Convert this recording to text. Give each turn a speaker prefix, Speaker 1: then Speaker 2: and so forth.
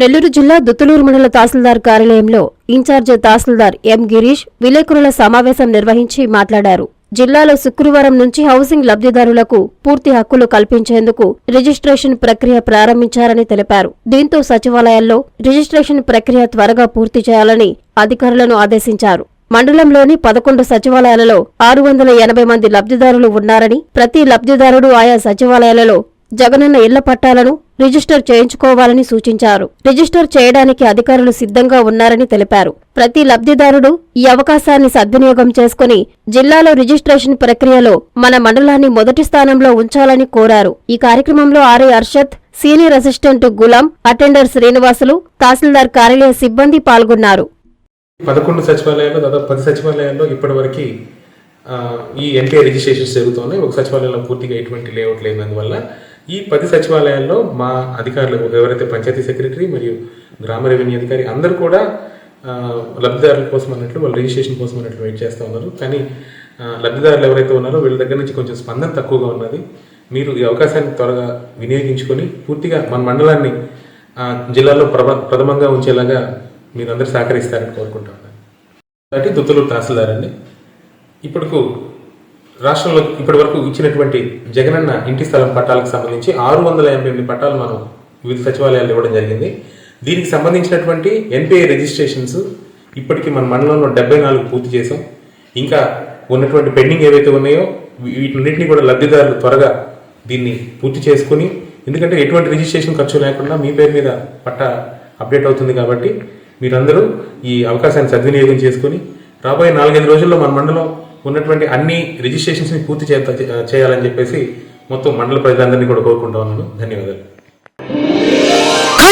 Speaker 1: నెల్లూరు జిల్లా దుత్తులూరు మండల తహసీల్దార్ కార్యాలయంలో ఇన్ఛార్జ్ తహసీల్దార్ ఎం గిరీష్ విలేకరుల సమావేశం నిర్వహించి మాట్లాడారు. జిల్లాలో శుక్రవారం నుంచి హౌసింగ్ లబ్ధిదారులకు పూర్తి హక్కులు కల్పించేందుకు రిజిస్ట్రేషన్ ప్రక్రియ ప్రారంభించారని తెలిపారు. దీంతో సచివాలయాల్లో రిజిస్ట్రేషన్ ప్రక్రియ త్వరగా పూర్తి చేయాలని అధికారులను ఆదేశించారు. మండలంలోని పదకొండు సచివాలయాలలో ఆరు వందల ఎనభై మంది లబ్ధిదారులు ఉన్నారని ప్రతి లబ్ధిదారుడు ఆయా సచివాలయాలలో జగనన్న ఇళ్ళ పట్టాలను రిజిస్టర్ చేయించుకోవాలని సూచించారు. రిజిస్టర్ చేయడానికి అధికారులు సిద్ధంగా ఉన్నారని తెలిపారు. ప్రతి లబ్ధిదారుడు ఈ అవకాశాన్ని సద్వినియోగం చేసుకుని జిల్లాలో రిజిస్ట్రేషన్ ప్రక్రియలో మన మండలాన్ని మొదటి స్థానంలో ఉంచాలని కోరారు. ఈ కార్యక్రమంలో RA Arshad senior assistant Ghulam attender Srinivasulu తహసీల్దార్ కార్యాలయ సిబ్బంది పాల్గొన్నారు.
Speaker 2: పదకొండు సచివాలయాల్లో దాదాపు పది సచివాలయాల్లో ఇప్పటివరకు ఈ ఎన్టీఏ రిజిస్ట్రేషన్స్ జరుగుతున్నాయి. ఒక సచివాలయంలో పూర్తిగా ఎటువంటి లేఅవుట్ లేనందువల్ల ఈ పది సచివాలయాల్లో మా అధికారులు ఎవరైతే పంచాయతీ సెక్రటరీ మరియు గ్రామ రెవెన్యూ అధికారి అందరూ కూడా లబ్ధిదారుల కోసం అన్నట్లు వాళ్ళ రిజిస్ట్రేషన్ కోసం అన్నట్లు వెయిట్ చేస్తూ ఉన్నారు. కానీ లబ్ధిదారులు ఎవరైతే ఉన్నారో వీళ్ళ దగ్గర నుంచి కొంచెం స్పందన తక్కువగా ఉన్నది. మీరు ఈ అవకాశాన్ని త్వరగా వినియోగించుకొని పూర్తిగా మన మండలాన్ని జిల్లాలో ప్రథ ప్రథమంగా ఉంచేలాగా మీరు అందరూ సహకరిస్తారని కోరుకుంటా ఉన్నాను. కాబట్టి దుత్తులూరు తహసీల్దార్ అండి. ఇప్పటికు రాష్ట్రంలో ఇప్పటి వరకు ఇచ్చినటువంటి జగనన్న ఇంటి స్థలం పట్టాలకు సంబంధించి ఆరు వందల ఎనభై ఎనిమిది పట్టాలు మనం వివిధ సచివాలయాలు ఇవ్వడం జరిగింది. దీనికి సంబంధించినటువంటి ఎన్పిఐ రిజిస్ట్రేషన్స్ ఇప్పటికి మన మండలంలో డెబ్బై నాలుగు పూర్తి చేసాం ఇంకా ఉన్నటువంటి పెండింగ్ ఏవైతే ఉన్నాయో వీటిన్నింటినీ కూడా లబ్ధిదారులు త్వరగా దీన్ని పూర్తి చేసుకుని ఎందుకంటే ఎటువంటి రిజిస్ట్రేషన్ ఖర్చు లేకుండా మీ పేరు మీద పట్టా అప్డేట్ అవుతుంది కాబట్టి మీరందరూ ఈ అవకాశాన్ని సద్వినియోగం చేసుకుని రాబోయే నాలుగైదు రోజుల్లో మన మండలం ఉన్నటువంటి అన్ని రిజిస్ట్రేషన్స్ని పూర్తి చేయాలని చెప్పేసి మొత్తం మండల ప్రజలందరినీ కూడా కోరుకుంటా ఉన్నాను. ధన్యవాదాలు.